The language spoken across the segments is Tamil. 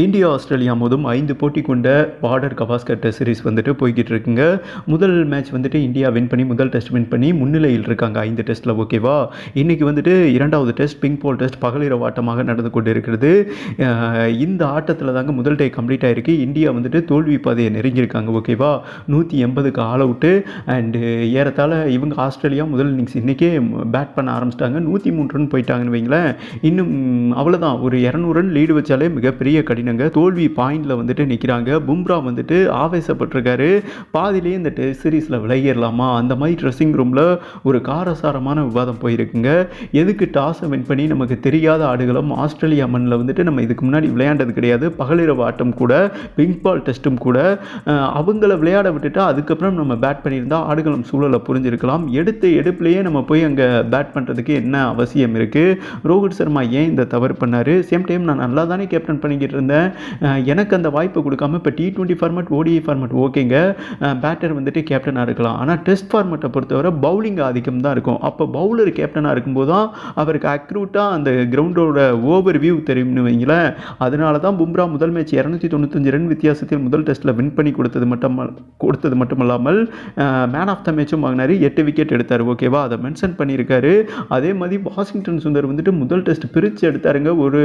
இந்தியா ஆஸ்திரேலியா மோதும் ஐந்து போட்டி கொண்ட பார்டர் கவாஸ்கர் டெஸ்ட் சீரிஸ் வந்துட்டு போய்கிட்டு இருக்குங்க முதல் மேட்ச் வந்துட்டு இந்தியா வின் பண்ணி முதல் டெஸ்ட் வின் பண்ணி முன்னிலையில் இருக்காங்க ஐந்து டெஸ்ட்டில் ஓகேவா இன்றைக்கி வந்துட்டு இரண்டாவது டெஸ்ட் பிங்க் போல் டெஸ்ட் பகலிரவு ஆட்டமாக நடந்து கொண்டு இருக்கிறது இந்த ஆட்டத்தில் தாங்க முதல் டே கம்ப்ளீட் ஆகிருக்கு இந்தியா வந்துட்டு தோல்வி பாதையை நெருங்கியிருக்காங்க ஓகேவா நூற்றி எண்பதுக்கு ஆல் அவுட்டு அண்டு ஏறத்தாழ இவங்க ஆஸ்திரேலியா முதல் இன்னிங்ஸ் இன்றைக்கே பேட் பண்ண ஆரம்பிச்சிட்டாங்க. நூற்றி மூணு ரன் போயிட்டாங்கன்னு வைங்களேன். இன்னும் அவ்வளோதான் ஒரு இரநூறு ரன் லீடு வச்சாலே மிகப்பெரிய கடினங்க தோல்வி பாயிண்டில் வந்துட்டு நிற்கிறாங்க பும்ரா வந்துட்டு ஆவேசப்பட்டிருக்காரு. பாதியிலேயே இந்த டெஸ்ட் சீரீஸில் விளையிடலாமா அந்த மாதிரி ட்ரெஸ்ஸிங் ரூமில் ஒரு காரசாரமான விவாதம் போயிருக்குங்க. எதுக்கு டாஸை வின் பண்ணி நமக்கு தெரியாத ஆடுகளும் ஆஸ்திரேலியா மண்ணில் வந்துட்டு நம்ம இதுக்கு முன்னாடி விளையாண்டது கிடையாது. பகலிரவு ஆட்டம் கூட பிங்க் பால் டெஸ்ட்டும் கூட. அவங்கள விளையாட விட்டுட்டு அதுக்கப்புறம் நம்ம பேட் பண்ணியிருந்தா ஆடுகளம் சூழலை புரிஞ்சிருக்கலாம். எடுத்த எடுப்புலேயே நம்ம போய் அங்கே பேட் பண்ணுறதுக்கு என்ன அவசியம் இருக்குது ரோஹித் சர்மா ஏன் இந்த தவறு பண்ணார்? சேம் டைம் நான் நல்லா தானே கேப்டன் பண்ணிக்கிட்டு இருந்தேன். எனக்கு அந்த வாய்ப்பு கொடுக்காம இப்போ T twenty format ODI format ஓகேங்க. பேட்டர் வந்துட்டு கேப்டனாக இருக்கலாம். ஆனால் டெஸ்ட் ஃபார்மேட்டை பொறுத்தவரை பவுலிங் ஆதிக்கம் தான் இருக்கும். அப்போ பவுலர் கேப்டனாக இருக்கும்போது தான் அவருக்கு அக்ரூட்டாக அந்த கிரவுண்டோட ஓவர் வியூ தெரியும்னு வைங்களேன். அதனால தான் பும்ரா முதல் மேட்ச் இரநூத்தி தொண்ணூத்தஞ்சு ரன் வித்தியாசத்தில் முதல் டெஸ்ட்டில் வின் பண்ணி கொடுத்தது மட்டும் கொடுத்தது மட்டுமல்லாமல் மேன் ஆஃப் த மேட்சும் வாங்கினார். எட்டு விக்கெட் எடுத்தார். ஓகேவா அதை மென்ஷன் பண்ணியிருக்காரு. அதே மாதிரி வாஷிங்டன் சுந்தர் வந்துட்டு முதல் டெஸ்ட் பிரித்து எடுத்தாருங்க. ஒரு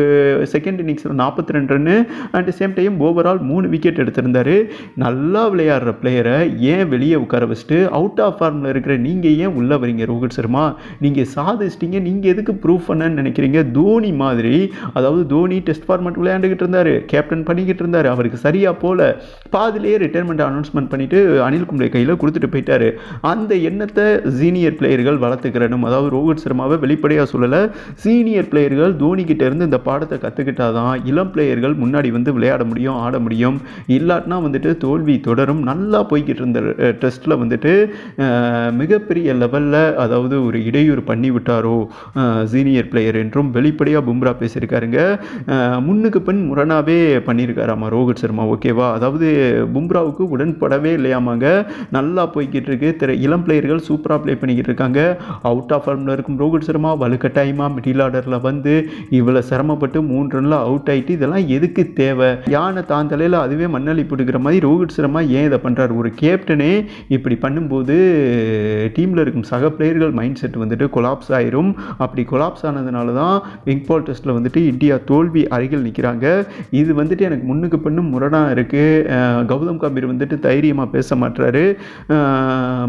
செகண்ட் இன்னிங்ஸில் நாற்பத்தி ரெண்டு run at same time overall மூணு விக்கெட் எடுத்திருந்தாரு. நல்லா விளையாடுற பிளேயரை ஏன் வெளியே உட்கார வச்சுட்டு அவுட் ஆஃப் ஃபார்மில் இருக்கிற நீங்கள் ஏன் உள்ளே வரீங்க ரோஹித் சர்மா? நீங்கள் சாதிச்சிட்டிங்க நீங்கள் எதுக்கு ப்ரூவ் பண்ணன்னு நினைக்கிறீங்க? தோனி மாதிரி அதாவது தோனி டெஸ்ட் ஃபார்மேட் விளையாண்டுக்கிட்டு இருந்தார் கேப்டன் பண்ணிக்கிட்டு இருந்தார் அவருக்கு சரியாக போல. பாதிலேயே ரிட்டைர்மெண்ட் அனௌன்ஸ்மெண்ட் பண்ணிவிட்டு அனில் கும்ளே கையில் கொடுத்துட்டு போயிட்டார். அந்த எண்ணத்தை சீனியர் பிளேயர்கள் வளர்த்துக்கிறனும் அதாவது ரோஹித் சர்மாவை வெளிப்படையாக சொல்லலை சீனியர் பிளேயர்கள் தோனிக்கிட்டேருந்து இந்த பாடத்தை கற்றுக்கிட்டாதான் இளம் பிளேயர்கள் முன்னாடி வந்து விளையாட முடியும் ஆட முடியும். இல்லாட்டினா வந்துட்டு தோல்வி தொடரும். நல்லா போய்கிட்டு இருந்த டெஸ்ட்டில் வந்துட்டு மிகப்பெரிய லெவலில் அதாவது ஒரு இடையூறு பண்ணி விட்டாரோ சீனியர் பிளேயர் என்றும் வெளிப்படையாக பும்ரா பேசியிருக்காருங்க. முன்னுக்கு பின் முரணாவே பண்ணியிருக்காராமா ரோஹித் சர்மா ஓகேவா? அதாவது பும்ராவுக்கு உடன்படவே இல்லையாமாங்க. நல்லா போய்கிட்டு இருக்கு. திரு இளம் பிளேயர்கள் சூப்பராக ப்ளே பண்ணிக்கிட்டு இருக்காங்க. அவுட் ஆஃப் ஃபார்மில் இருக்கும் ரோஹித் சர்மா வலுக்கட்டாயமாக மிடில் ஆர்டரில் வந்து இவ்வளோ சிரமப்பட்டு மூன்று ரனில் அவுட் ஆயிட்டு இதெல்லாம் எதுக்கு தேவை? யானை தான் தலையில் அதுவே மண்ணள்ளி பிடிக்கிற மாதிரி ரோஹித் சர்மா ஏன் இதை பண்ணுறாரு ஒரு கேப்டனே இப்படி பண்ணும்போது டீமில் இருக்கும் சக பிளேயர்கள் மைண்ட் செட் வந்துட்டு கொலாப்ஸ் ஆயிரும். அப்படி கொலாப்ஸ் ஆனதுனால தான் விங் பால் டெஸ்ட்டில் வந்துட்டு இந்தியா தோல்வி அருகில் நிற்கிறாங்க இது வந்துட்டு எனக்கு முன்னுக்கு பின்னும் முரணாக இருக்குது கௌதம் கம்பீர் வந்துட்டு தைரியமாக பேச மாட்டுறாரு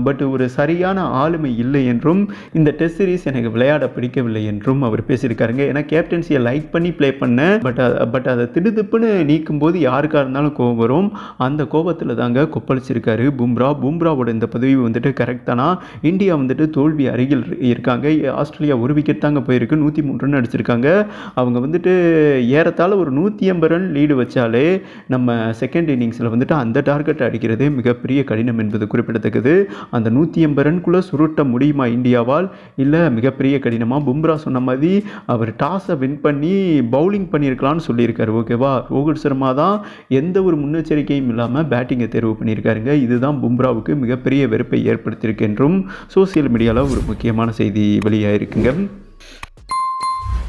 பட் ஒரு சரியான ஆளுமை இல்லை என்றும் இந்த டெஸ்ட் சீரீஸ் எனக்கு விளையாட பிடிக்கவில்லை என்றும் அவர் பேசியிருக்காருங்க. ஏன்னா கேப்டன்சியை லைக் பண்ணி ப்ளே பண்ணேன். பட் பட் அதை திடு திப்புன்னு நீக்கும்போது யாருக்காக இருந்தாலும் கோபம் வரும். அந்த கோபத்தில் தாங்க கொப்பளிச்சிருக்காரு பும்ரா. பும்ராவோட இந்த பதவி வந்துட்டு கரெக்டானா இந்தியா வந்துட்டு தோல்வி அருகில் இரு- இருக்காங்க. ஆஸ்திரேலியா ஒரு விக்கெட் தாங்க போயிருக்கு. நூற்றி மூணு ரன் அடிச்சிருக்காங்க. அவங்க வந்துட்டு ஏறத்தாழ ஒரு நூற்றி ஐம்பது ரன் லீடு வச்சாலே நம்ம செகண்ட் இன்னிங்ஸில் வந்துட்டு அந்த டார்கெட் அடிக்கிறதே மிகப்பெரிய கடினம் என்பது குறிப்பிடத்தக்கது. அந்த நூற்றி எண்பது ரன்குள்ளே சுருட்ட முடியுமா இந்தியாவால்? இல்லை மிகப்பெரிய கடினமாக பும்ரா சொன்ன மாதிரி அவர் டாஸை வின் பண்ணி பவுலிங் பண்ணியிருக்கலாம்னு சொல்லியிருக்காரு. ஓகேவா ரோஹித் சர்மா தான் எந்த ஒரு முன்னெச்சரிக்கையும் இல்லாமல் பேட்டிங்கை தேர்வு பண்ணியிருக்காருங்க. இதுதான் பும்ராவுக்கு மிகப்பெரிய வெறுப்பை ஏற்படுத்தியிருக்கு என்றும் சோசியல் மீடியாவில் ஒரு முக்கியமான செய்தி வெளியாகிருக்குங்க